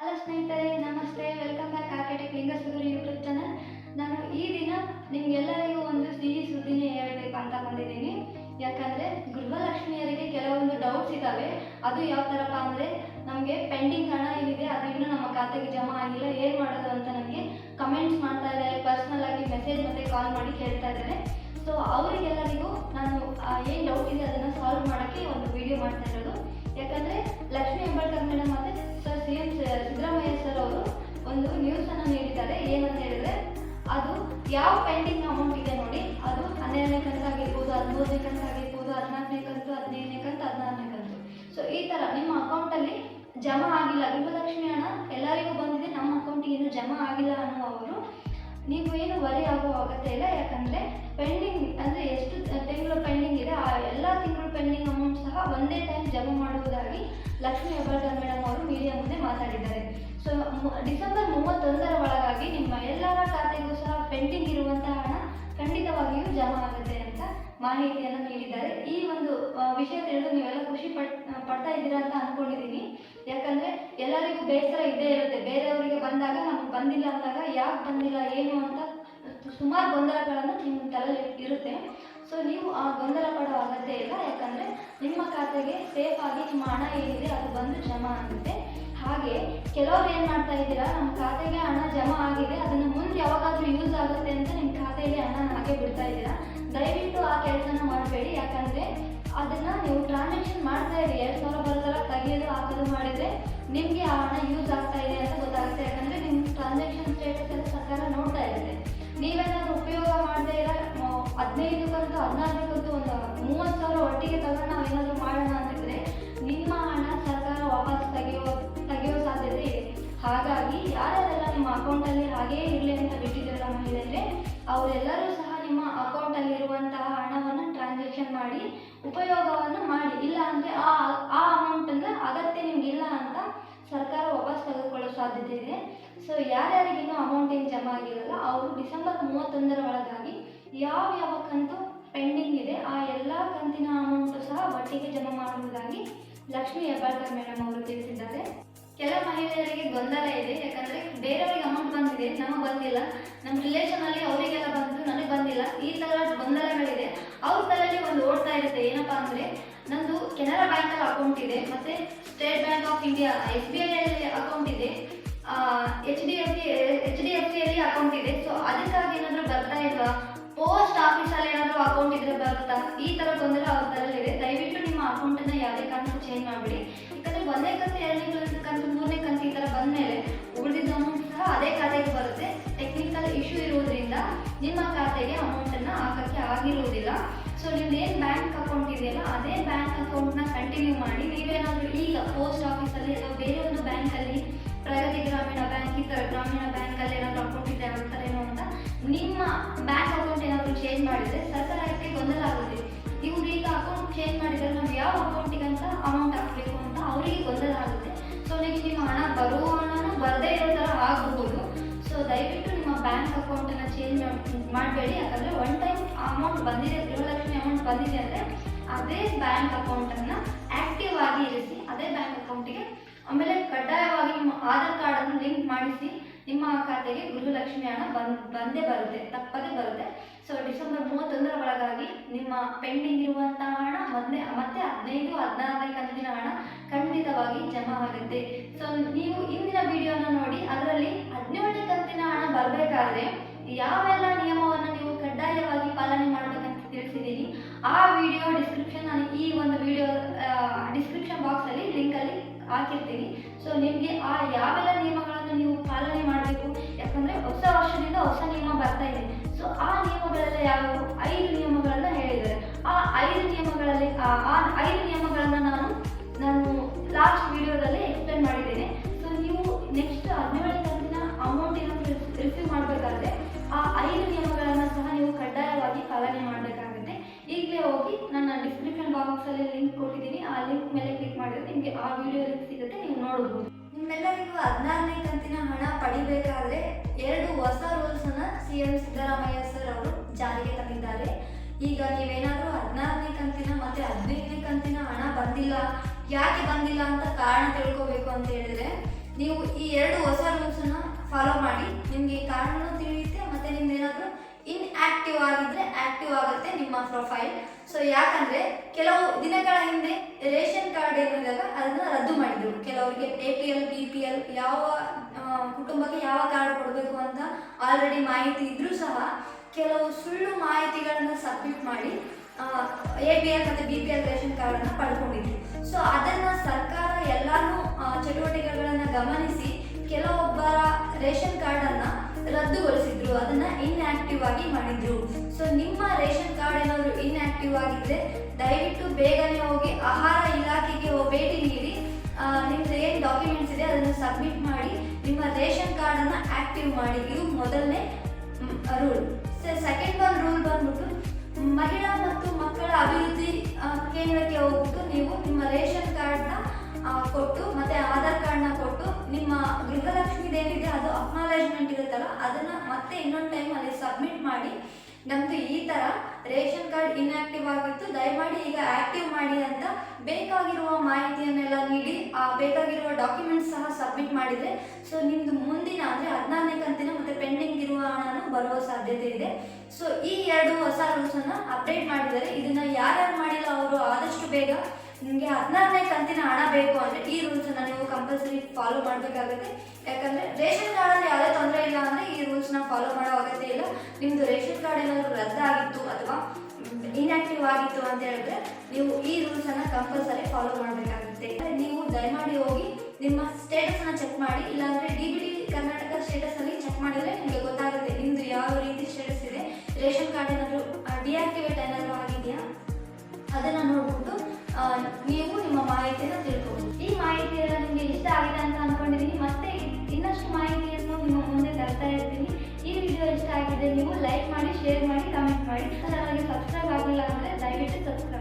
Hello ಸ್ನೇಹಿತರೆ, ನಮಸ್ತೆ. Welcome back architect Lingasugur YouTube channel ನಾನು ಈ ದಿನ ನಿಮ್ಗೆಲ್ಲರಿಗೂ ಒಂದು ಸಿಹಿ ಸುದ್ದಿನೇ ಹೇಳಬೇಕು ಅಂತ ಬಂದಿದ್ದೀನಿ ಯಾಕಂದರೆ ಗೃಹಲಕ್ಷ್ಮಿಯರಿಗೆ ಕೆಲವೊಂದು ಡೌಟ್ಸ್ ಇದ್ದಾವೆ. ಅದು ಯಾವ ಥರಪ್ಪ ಅಂದರೆ ನಮಗೆ ಪೆಂಡಿಂಗ್ ಹಣ ಏನಿದೆ ಅದು ಇನ್ನೂ ನಮ್ಮ ಖಾತೆಗೆ ಜಮಾ ಆಗಿಲ್ಲ. ಏನು ಮಾಡೋದು ಅಂತ ನಮಗೆ ಕಮೆಂಟ್ಸ್ ಮಾಡ್ತಾ ಇದ್ದಾರೆ. ಪರ್ಸ್ನಲ್ ಆಗಿ ಮೆಸೇಜ್ ಮತ್ತೆ ಕಾಲ್ ಮಾಡಿ ಕೇಳ್ತಾ ಇದ್ದಾರೆ. ಸೊ ಅವರಿಗೆಲ್ಲರಿಗೂ ನಾನು ಏನು ಡೌಟ್ ಇದೆ ಅದನ್ನು ಸಾಲ್ವ್ ಮಾಡೋಕ್ಕೆ ಒಂದು ವಿಡಿಯೋ ಮಾಡ್ತಾ ಇರೋದು. ಯಾಕಂದರೆ ನ್ಯೂಸನ್ನು ಏನಂತ ಹೇಳಿದ್ರೆ, ಅದು ಯಾವ ಪೆಂಡಿಂಗ್ ಅಮೌಂಟ್ ಇದೆ ನೋಡಿ, ಅದು ಹನ್ನೆರಡನೇ ಕಂತು ಆಗಿರ್ಬೋದು, ಹದಿಮೂರನೇ ಕಂತು ಆಗಿರ್ಬೋದು, ಹದಿನಾಲ್ಕನೇ ಕಂತು, ಹದಿನೈದನೇ ಕಂತು, ಹದಿನಾರನೇ ಕಂತು. ಸೊ ಈ ಥರ ನಿಮ್ಮ ಅಕೌಂಟಲ್ಲಿ ಜಮಾ ಆಗಿಲ್ಲ. ಗೃಹಲಕ್ಷ್ಮಿ ಹಣ ಎಲ್ಲರಿಗೂ ಬಂದಿದೆ, ನಮ್ಮ ಅಕೌಂಟಿಗೆ ಏನು ಜಮಾ ಆಗಿಲ್ಲ ಅನ್ನುವವರು, ನೀವು ಏನು ವರಿ ಆಗುವ ಅಗತ್ಯ ಇಲ್ಲ. ಯಾಕಂದರೆ ಪೆಂಡಿಂಗ್ ಅಂದರೆ ಎಷ್ಟು ತಿಂಗಳು ಪೆಂಡಿಂಗ್ ಇದೆ, ಆ ಎಲ್ಲ ತಿಂಗಳು ಪೆಂಡಿಂಗ್ ಒಂದೇ ಟೈಮ್ ಜಮ ಮಾಡುವುದಾಗಿ ಲಕ್ಷ್ಮೀ ಹೆಬ್ಬಾಳ್ಕರ್ ಮೇಡಮ್ ಅವರು ಮೀಡಿಯಾ ಮುಂದೆ ಮಾತಾಡಿದ್ದಾರೆ. ಸೊ ಡಿಸೆಂಬರ್ ಮೂವತ್ತೊಂದರ ಒಳಗಾಗಿ ನಿಮ್ಮ ಎಲ್ಲರ ಖಾತೆಗೂ ಸಹ ಪೆಂಡಿಂಗ್ ಇರುವಂತಹ ಹಣ ಖಂಡಿತವಾಗಿಯೂ ಜಮಾ ಆಗುತ್ತೆ ಅಂತ ಮಾಹಿತಿಯನ್ನು ನೀಡಿದ್ದಾರೆ. ಈ ಒಂದು ವಿಷಯ ತಿಳಿದು ನೀವೆಲ್ಲ ಖುಷಿ ಪಟ್ ಪಡ್ತಾ ಇದ್ದೀರಾ ಅಂತ ಅಂದ್ಕೊಂಡಿದ್ದೀನಿ ಯಾಕಂದರೆ ಎಲ್ಲರಿಗೂ ಬೇಸರ ಇದ್ದೇ ಇರುತ್ತೆ. ಬೇರೆಯವರಿಗೆ ಬಂದಾಗ ನಮ್ಗೆ ಬಂದಿಲ್ಲ ಅಂದಾಗ ಯಾಕೆ ಬಂದಿಲ್ಲ, ಏನು ಅಂತ ಸುಮಾರು ಗೊಂದಲಗಳನ್ನು ನಿಮ್ಮ ತಲೆಯಲ್ಲಿ ಇರುತ್ತೆ. ಸೊ ನೀವು, ಆ, ಗೊಂದಲ ಪಡೋ ಅಗತ್ಯ ಇಲ್ಲ. ಯಾಕಂದರೆ, ನಿಮ್ಮ ಖಾತೆಗೆ ಸೇಫ್ ಆಗಿ ನಿಮ್ಮ ಹಣ ಏನಿದೆ, ಅದು ಬಂದು ಜಮಾ ಆಗುತ್ತೆ. ಹಾಗೆ, ಕೆಲವರು ಏನು ಮಾಡ್ತಾ ಇದ್ದೀರಾ, ನಮ್ಮ ಖಾತೆಗೆ ಹಣ ಜಮಾ ಆಗಿದೆ, ಅದನ್ನು ಮುಂದೆ ಯಾವಾಗಾದ್ರೂ ಯೂಸ್ ಆಗುತ್ತೆ ಅಂತ ನಿಮ್ಮ ಖಾತೆಯಲ್ಲಿ ಹಣ ಹಾಗೆ ಬಿಡ್ತಾ ಇದ್ದೀರಾ. ದಯವಿಟ್ಟು ಆ ಕೆಲಸನ ಮಾಡಬೇಡಿ. ಯಾಕಂದರೆ, ಅದನ್ನು ನೀವು ಟ್ರಾನ್ಸಾಕ್ಷನ್ ಮಾಡ್ತಾ ಇರಿ. ಎರಡು ಸಾವಿರ ಬರೋದಲ್ಲ ತೆಗೆಯೋದು ಹಾಕೋದು ಮಾಡಿದರೆ ನಿಮಗೆ ಆ ಹಣ ಯೂಸ್ ಆಗ್ತಾ ಇದೆ ಅಂತ ಗೊತ್ತಾಗುತ್ತೆ. ಯಾಕಂದರೆ ನಿಮ್ಮ ಟ್ರಾನ್ಸಾಕ್ಷನ್ ಸ್ಟೇಟಸ್ ಎಲ್ಲ ಸರ್ಕಾರ ನೋಡ್ತಾ ಇರುತ್ತೆ. ಇರೋ ಹದಿನೈದು ಕಂತು ಹದಿನಾರು ಕಂತು ಒಂದು ಮೂವತ್ತು ಸಾವಿರ ಒಟ್ಟಿಗೆ ತಗೊಂಡು ನಾವೇನಾದರೂ ಮಾಡೋಣ ಅಂತಿದ್ರೆ ನಿಮ್ಮ ಹಣ ಸರ್ಕಾರ ವಾಪಸ್ ತೆಗೆಯೋ ತೆಗೆಯೋ ಸಾಧ್ಯತೆ ಇದೆ. ಹಾಗಾಗಿ ಯಾರ್ಯಾರೆಲ್ಲ ನಿಮ್ಮ ಅಕೌಂಟಲ್ಲಿ ಹಾಗೇ ಇರಲಿ ಅಂತ ಬಿಟ್ಟಿದ್ದೀರಲ್ಲ ಮಹಿಳೆಯರೇ, ಅವರೆಲ್ಲರೂ ಸಹ ನಿಮ್ಮ ಅಕೌಂಟಲ್ಲಿರುವಂತಹ ಹಣವನ್ನು ಟ್ರಾನ್ಸಾಕ್ಷನ್ ಮಾಡಿ, ಉಪಯೋಗವನ್ನು ಮಾಡಿ. ಇಲ್ಲ ಅಂದರೆ ಆ ಆ ಅಮೌಂಟನ್ನು ಅಗತ್ಯ ನಿಮಗಿಲ್ಲ ಅಂತ ಸರ್ಕಾರ ವಾಪಸ್ ತೆಗೆದುಕೊಳ್ಳೋ ಸಾಧ್ಯತೆ ಇದೆ. ಸೊ ಯಾರ್ಯಾರಿಗಿನ್ನೂ ಅಮೌಂಟ್ ಏನು ಜಮಾ ಆಗಿರಲ್ಲ, ಅವರು ಡಿಸೆಂಬರ್ ಮೂವತ್ತೊಂದರ ಒಳಗಾಗಿ ಯಾವ ಯಾವ ಕಂತು ಪೆಂಡಿಂಗ್ ಇದೆ, ಆ ಎಲ್ಲ ಕಂತಿನ ಅಮೌಂಟು ಸಹ ಒಟ್ಟಿಗೆ ಜಮಾ ಮಾಡುವುದಾಗಿ ಲಕ್ಷ್ಮೀ ಹೆಬ್ಬಾಳ್ಕರ್ ಮೇಡಮ್ ಅವರು ತಿಳಿಸಿದ್ದಾರೆ. ಕೆಲ ಮಹಿಳೆಯರಿಗೆ ಗೊಂದಲ ಇದೆ, ಯಾಕಂದರೆ ಬೇರೆಯವರಿಗೆ ಅಮೌಂಟ್ ಬಂದಿದೆ ನಮಗೆ ಬಂದಿಲ್ಲ. ನಮ್ಮ ರಿಲೇಷನಲ್ಲಿ ಅವರಿಗೆಲ್ಲ ಬಂತು, ನನಗೆ ಬಂದಿಲ್ಲ. ಈ ಥರ ಗೊಂದಲಗಳಿದೆ. ಅವ್ರ ತಲೆಯಲ್ಲಿ ಒಂದು ಓಡ್ತಾ ಇರುತ್ತೆ. ಏನಪ್ಪ ಅಂದರೆ, ನಂದು ಕೆನರಾ ಬ್ಯಾಂಕಲ್ಲಿ ಅಕೌಂಟ್ ಇದೆ, ಮತ್ತು State Bank of India, S B ಐಯಲ್ಲಿ account ಇದೆ H D F C, H D F ಸಿಯಲ್ಲಿ ಅಕೌಂಟ್ ಇದೆ. ಸೊ ಅದಕ್ಕಾಗಿ ಏನಾದರೂ ಬರ್ತಾ ಇಲ್ವಾ? ಪೋಸ್ಟ್ ಆಫೀಸಲ್ಲಿ ಏನಾದರೂ ಅಕೌಂಟ್ ಇದ್ರೆ ಬರುತ್ತಾ? ಈ ಥರ ತೊಂದರೆ ಅವ್ರ ತರಲ್ಲಿದೆ ದಯವಿಟ್ಟು ನಿಮ್ಮ ಅಕೌಂಟನ್ನು ಯಾವುದೇ ಕಾರಣಕ್ಕೂ ಚೇಂಜ್ ಮಾಡಬೇಡಿ. ಯಾಕಂದರೆ ಒಂದನೇ ಕಂತು ಎರಡನೇ ಕಂತು ಮೂರನೇ ಕಂತು ಈ ಥರ ಬಂದಮೇಲೆ ಉಳಿದಿದ್ದ ಅಮೌಂಟ್ ಸಹ ಅದೇ ಖಾತೆಗೆ ಬರುತ್ತೆ. ಟೆಕ್ನಿಕಲ್ ಇಶ್ಯೂ ಇರುವುದರಿಂದ ನಿಮ್ಮ ಖಾತೆಗೆ ಅಮೌಂಟನ್ನು ಹಾಕೋಕ್ಕೆ ಆಗಿರುವುದಿಲ್ಲ ಸೊ ಏನು ಬ್ಯಾಂಕ್ ಅಕೌಂಟ್ ಇದೆಯಲ್ಲ, ಅದೇ ಬ್ಯಾಂಕ್ ಅಕೌಂಟ್ನ ಕಂಟಿನ್ಯೂ ಮಾಡಿ ನೀವೇನಾದರೂ ಈಗ ಪೋಸ್ಟ್ ಆಫೀಸಲ್ಲಿ ಅಥವಾ ಬೇರೆ ಒಂದು ಬ್ಯಾಂಕಲ್ಲಿ ಪ್ರಗತಿ ಗ್ರಾಮೀಣ ಬ್ಯಾಂಕ್ ಈ ಥರ ಗ್ರಾಮೀಣ ಬ್ಯಾಂಕಲ್ಲಿ ಏನಾದರೂ ಅಕೌಂಟ್ ಇದೆ ಅಂತಾರೆ ಅಂತ ನಿಮ್ಮ ಬ್ಯಾಂಕ್ ಅಕೌಂಟ್ ಏನಾದರೂ ಚೇಂಜ್ ಮಾಡಿದರೆ ಸರ್ಕಾರಕ್ಕೆ ಗೊಂದಲ ಆಗುತ್ತೆ. ನೀವು ಈಗ ಅಕೌಂಟ್ ಚೇಂಜ್ ಮಾಡಿದರೆ ನಾವು ಯಾವ ಅಕೌಂಟಿಗೆ ಅಂತ ಅಮೌಂಟ್ ಹಾಕಬೇಕು ಅಂತ ಅವರಿಗೆ ಗೊಂದಲ ಆಗುತ್ತೆ. ಸೊ ನೆಕ್ಸ್ಟ್ ನಿಮ್ಮ ಹಣ ಬರುವ ಹಣನೂ ಬರದೇ ಇರೋ ಥರ ಆಗಬಹುದು ಸೊ ದಯವಿಟ್ಟು ನಿಮ್ಮ ಬ್ಯಾಂಕ್ ಅಕೌಂಟನ್ನು ಚೇಂಜ್ ಮಾಡಬೇಡಿ. ಯಾಕಂದರೆ ಒನ್ ಟೈಮ್ ಅಮೌಂಟ್ ಬಂದಿದೆ, ಗೃಹಲಕ್ಷ್ಮಿ ಅಮೌಂಟ್ ಬಂದಿದೆ ಅಂದರೆ ಅದೇ ಬ್ಯಾಂಕ್ ಅಕೌಂಟನ್ನು ಆ್ಯಕ್ಟಿವ್ ಆಗಿ ಇರಿಸಿ, ಅದೇ ಬ್ಯಾಂಕ್ ಅಕೌಂಟಿಗೆ ಆಮೇಲೆ ಕಡ್ಡಾಯವಾಗಿ ನಿಮ್ಮ ಆಧಾರ್ ಕಾರ್ಡನ್ನು ಲಿಂಕ್ ಮಾಡಿಸಿ ನಿಮ್ಮ ಖಾತೆಗೆ ಗೃಹಲಕ್ಷ್ಮಿ ಹಣ ಬಂದ್, ಬಂದೇ ಬರುತ್ತೆ, ತಪ್ಪದೇ ಬರುತ್ತೆ. ಸೊ ಡಿಸೆಂಬರ್ ಮೂವತ್ತೊಂದರ ಒಳಗಾಗಿ ನಿಮ್ಮ ಪೆಂಡಿಂಗ್ ಇರುವಂತಹ ಹಣ ಮೊದಲೇ, ಮತ್ತೆ ಹದಿನೈದು ಹದಿನಾರನೇ ಕಂತಿನ ಹಣ ಖಂಡಿತವಾಗಿ ಜಮಾ ಆಗುತ್ತೆ. ಸೊ ನೀವು ಇಂದಿನ ವಿಡಿಯೋನ ನೋಡಿ, ಅದರಲ್ಲಿ ಹದಿನೇಳನೇ ಕಂತಿನ ಹಣ ಬರಬೇಕಾದ್ರೆ ಯಾವೆಲ್ಲ ನಿಯಮವನ್ನು ನೀವು ಕಡ್ಡಾಯವಾಗಿ ಪಾಲನೆ ಮಾಡಬೇಕಂತ ತಿಳಿಸಿದ್ದೀನಿ. ಆ ವಿಡಿಯೋ ಡಿಸ್ಕ್ರಿಪ್ಷನ್ ನಾನು ಈ ಒಂದು ವಿಡಿಯೋ ಡಿಸ್ಕ್ರಿಪ್ಷನ್ ಬಾಕ್ಸಲ್ಲಿ ಲಿಂಕಲ್ಲಿ ಹಾಕಿರ್ತೀನಿ. ಸೊ ನಿಮಗೆ ಆ ಯಾವೆಲ್ಲ ನಿಯಮಗಳನ್ನು ನೀವು ಬರ್ತಾ ಇದೆ. ಸೊ ಆ ನಿಯಮಗಳೆಲ್ಲ ಯಾವುವು ಐದು ನಿಯಮಗಳನ್ನ ಹೇಳಿದ್ದಾರೆ. ಆ ಐದು ನಿಯಮಗಳಲ್ಲಿ, ಆ ಐದು ನಿಯಮಗಳನ್ನ ನಾನು ನಾನು ಲಾಸ್ಟ್ ವಿಡಿಯೋದಲ್ಲಿ ಎಕ್ಸ್ಪ್ಲೈನ್ ಮಾಡಿದ್ದೇನೆ. ಸೊ ನೀವು ನೆಕ್ಸ್ಟ್ ಹದಿನೇಳನೇ ಕಂತಿನ ಅಮೌಂಟ್ ಏನಾದ್ರು ರಿಸೀವ್ ಮಾಡಬೇಕಾದ್ರೆ ಆ ಐದು ನಿಯಮಗಳನ್ನು ಸಹ ನೀವು ಕಡ್ಡಾಯವಾಗಿ ಪಾಲನೆ ಮಾಡಬೇಕಾಗುತ್ತೆ. ಈಗಲೇ ಹೋಗಿ ನನ್ನ ಡಿಸ್ಕ್ರಿಪ್ಷನ್ ಬಾಕ್ಸಲ್ಲಿ ಲಿಂಕ್ ಕೊಟ್ಟಿದ್ದೀನಿ. ಆ ಲಿಂಕ್ ಮೇಲೆ ಕ್ಲಿಕ್ ಮಾಡಿದ್ರೆ ನಿಮಗೆ ಆ ವಿಡಿಯೋ ಸಿಗುತ್ತೆ, ನೀವು ನೋಡ್ಬೋದು. ನಿಮ್ಮೆಲ್ಲರಿಗೂ ಹದಿನಾರನೇ ಕಂತಿನ ಹಣ ಪಡಿಬೇಕಾದ್ರೆ ಎರಡು ಹೊಸ ರೂಲ್ಸನ್ನು ಸಿ ಎಂ ಸಿದ್ದರಾಮಯ್ಯ ಸರ್ ಅವರು ಜಾರಿಗೆ ತಂದಿದ್ದಾರೆ. ಈಗ ನೀವೇನಾದರೂ ಹದಿನಾರನೇ ಕಂತಿನ ಮತ್ತೆ ಹದಿನೈದನೇ ಕಂತಿನ ಹಣ ಬಂದಿಲ್ಲ, ಯಾಕೆ ಬಂದಿಲ್ಲ ಅಂತ ಕಾರಣ ತಿಳ್ಕೋಬೇಕು ಅಂತ ಹೇಳಿದ್ರೆ ನೀವು ಈ ಎರಡು ಹೊಸ ರೂಲ್ಸ್ ಅನ್ನ ಫಾಲೋ ಮಾಡಿ, ನಿಮಗೆ ಕಾರಣನೂ ತಿಳಿಯುತ್ತೆ, ಮತ್ತೆ ನಿಮ್ಮ ಏನಾದರೂ ಇನ್ಆಕ್ಟಿವ್ ಆಗಿದ್ರೆ ಆಕ್ಟಿವ್ ಆಗುತ್ತೆ ನಿಮ್ಮ ಪ್ರೊಫೈಲ್ ಸೊ ಯಾಕಂದ್ರೆ ಕೆಲವು ದಿನಗಳ ಹಿಂದೆ ರೇಷನ್ ಕಾರ್ಡ್ ಏನಿದಾಗ ಅದನ್ನ ರದ್ದು ಮಾಡಿದ್ರು. ಕೆಲವರಿಗೆ A P L B P L ಯಾವ ಕುಟುಂಬಕ್ಕೆ ಯಾವ ಕಾರ್ಡ್ ಕೊಡಬೇಕು ಅಂತ ಆಲ್ರೆಡಿ ಮಾಹಿತಿ ಇದ್ರೂ ಸಹ ಕೆಲವು ಸುಳ್ಳು ಮಾಹಿತಿಗಳನ್ನು ಸಬ್ಮಿಟ್ ಮಾಡಿ ಎ ಪಿ ಎಲ್ ಮತ್ತು ಬಿ ಪಿ ಎಲ್ ರೇಷನ್ ಕಾರ್ಡನ್ನು ಪಡ್ಕೊಂಡಿದ್ರು. ಸೊ ಅದನ್ನು ಸರ್ಕಾರ ಎಲ್ಲಾನು ಚಟುವಟಿಕೆಗಳನ್ನ ಚಟುವಟಿಕೆಗಳನ್ನು ಗಮನಿಸಿ ಕೆಲವೊಬ್ಬರ ರೇಷನ್ ಕಾರ್ಡನ್ನು ರದ್ದುಗೊಳಿಸಿದ್ರು, ಅದನ್ನ ಇನ್ಆಕ್ಟಿವ್ ಆಗಿ ಮಾಡಿದ್ರು. ಸೊ ನಿಮ್ಮ ರೇಷನ್ ಕಾರ್ಡ್ ಏನಾದರೂ ಇನ್ಆಕ್ಟಿವ್ ಆಗಿದ್ರೆ, ದಯವಿಟ್ಟು ಬೇಗನೆ ಹೋಗಿ ಆಹಾರ ಇಲಾಖೆಗೆ ಭೇಟಿ ನೀಡಿ. ನಿಮ್ದು ಏನು ಡಾಕ್ಯುಮೆಂಟ್ಸ್ ಇದೆ, ಅದನ್ನು ಸಬ್ಮಿಟ್ ಮಾಡಿ. ನಿಮ್ಮ ರೇಷನ್ ಕಾರ್ಡ್ ಅನ್ನ ಆಕ್ಟಿವ್ ಮಾಡಿ. ಇದು ಮೊದಲನೇ ರೂಲ್ ಸೆಕೆಂಡ್ ಅಕ್ನಾಲೇಜ್ಮೆಂಟ್ ಇರುತ್ತಲ್ಲ, ಅದನ್ನ ಮತ್ತೆ ಇನ್ನೊಂದು ಟೈಮ್ ಅಲ್ಲಿ ಸಬ್ಮಿಟ್ ಮಾಡಿ, ನಮ್ದು ಈ ತರ ರೇಷನ್ ಕಾರ್ಡ್ ಇನ್ಆಕ್ಟಿವ್ ಆಗಿತ್ತು, ದಯಮಾಡಿ ಈಗ ಆಕ್ಟಿವ್ ಮಾಡಿ ಅಂತ ಬೇಕಾಗಿರುವ ಮಾಹಿತಿಯನ್ನೆಲ್ಲ ನೀಡಿ, ಆ ಬೇಕಾಗಿರುವ ಡಾಕ್ಯುಮೆಂಟ್ಸ್ ಸಹ ಸಬ್ಮಿಟ್ ಮಾಡಿದ್ರೆ ಸೊ ನಿಮ್ದು ಮುಂದಿನ ಅಂದ್ರೆ ಹದಿನಾರನೇ ಕಂತಿನ ಮತ್ತೆ ಪೆಂಡಿಂಗ್ ಇರುವ ಹಣನೂ ಬರುವ ಸಾಧ್ಯತೆ ಇದೆ. ಸೊ ಈ ಎರಡು ಹೊಸ ರೂಲ್ಸ್ ಅನ್ನ ಅಪ್ಡೇಟ್ ಮಾಡಿದ್ದಾರೆ ಇದನ್ನ ಯಾರ್ಯಾರು ಮಾಡಿಲ್ಲ ಅವರು ಆದಷ್ಟು ಬೇಗ ನಿಮಗೆ ಹದಿನಾರನೇ ಕಂತಿನ ಹಣ ಬೇಕು ಅಂದರೆ ಈ ರೂಲ್ಸನ್ನು ನೀವು ಕಂಪಲ್ಸರಿ ಫಾಲೋ ಮಾಡಬೇಕಾಗುತ್ತೆ. ಯಾಕಂದರೆ ರೇಷನ್ ಕಾರ್ಡಲ್ಲಿ ಯಾವುದೇ ತೊಂದರೆ ಇಲ್ಲ ಅಂದರೆ ಈ ರೂಲ್ಸ್ನ ಫಾಲೋ ಮಾಡೋ ಅಗತ್ಯ ಇಲ್ಲ ನಿಮ್ಮದು ರೇಷನ್ ಕಾರ್ಡ್ ಏನಾದರೂ ರದ್ದಾಗಿತ್ತು ಅಥವಾ ಇನ್ಆಕ್ಟಿವ್ ಆಗಿತ್ತು ಅಂತ ಹೇಳಿದ್ರೆ ನೀವು ಈ ರೂಲ್ಸನ್ನು ಕಂಪಲ್ಸರಿ ಫಾಲೋ ಮಾಡಬೇಕಾಗುತ್ತೆ. ನೀವು ದಯಮಾಡಿ ಹೋಗಿ ನಿಮ್ಮ ಸ್ಟೇಟಸ್ನ ಚೆಕ್ ಮಾಡಿ, ಇಲ್ಲಾಂದರೆ ಡಿ ಬಿ ಡಿ ಕರ್ನಾಟಕ ಸ್ಟೇಟಸಲ್ಲಿ ಚೆಕ್ ಮಾಡಿದರೆ ನಿಮಗೆ ಗೊತ್ತಾಗುತ್ತೆ ನಿಮ್ಮದು ಯಾವ ರೀತಿ ಸ್ಟೇಟಸ್ ಇದೆ, ರೇಷನ್ ಕಾರ್ಡ್ ಏನಾದರೂ ಡಿಆಕ್ಟಿವೇಟ್ ಏನಾದರೂ ಆಗಿದೆಯಾ? ಅದನ್ನು ನೋಡ್ಬಿಟ್ಟು ನೀವು ನಿಮ್ಮ ಮಾಹಿತಿಯನ್ನು ತಿಳ್ಕೊಬೋದು. ಈ ಮಾಹಿತಿ ಇದ್ರೆ ನೀವು ಲೈಕ್ ಮಾಡಿ ಶೇರ್ ಮಾಡಿ ಕಾಮೆಂಟ್ ಮಾಡಿ. ಹಾಗೆ ಸಬ್ಸ್ಕ್ರೈಬ್ ಆಗಿಲ್ಲ ಅಂದರೆ ದಯವಿಟ್ಟು ಸಬ್ಸ್ಕ್ರೈಬ್